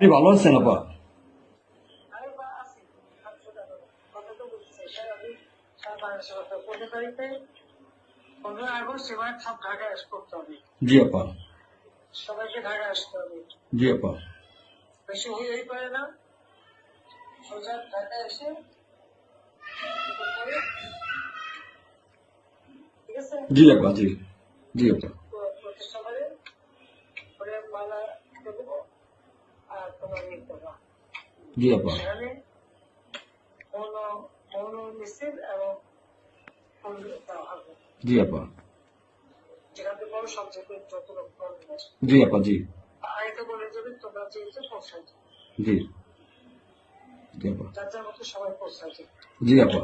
আপনি ভালো আছেন, আপা? জি, আপা। সবাইকে আসতে হবে জি, আপা। না জি, আপা। জি জি, আপা তো প্রতিষ্ঠা করে করে মালা দেবো আর তোমার ইয়ে করবা জি আপা। মৌন জি আপা। জি আপা জি। বলে যাবে তোমরা যেহেতু জি। জি আপা। জি আপা।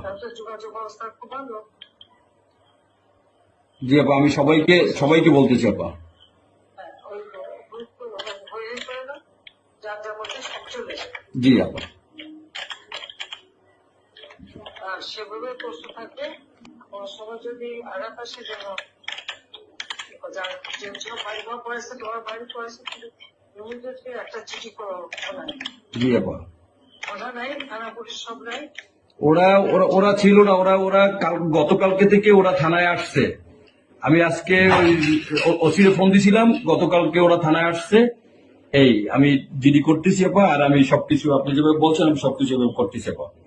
জি আপা আমি সবাইকে সবাইকে বলতেছি আপা হ্যাঁ ওই গ্রুপ হয়েই পারে না যার যার মধ্যে সব জি আপা। আর সেভাবে প্রস্তুত থাকবে কোনো সময় যদি আঘাত আসে যেন যার যে ছিল বাড়ি ঘর পড়েছে তোমার বাড়ি পড়েছে কিন্তু ইমিডিয়েটলি একটা চিঠি করা জি আপা। কথা নাই থানা পুলিশ সব নাই। ওরা ওরা ওরা ছিল না ওরা ওরা কাল গতকালকে থেকে ওরা থানায় আসছে। আমি আজকে ওই ওসিরে ফোন দিছিলাম গতকালকে ওরা থানায় আসছে। এই, আমি জিডি করতেছি আপা, আর আমি সবকিছু আপনি যেভাবে বলছেন, আমি সবকিছু করতেছি আপা।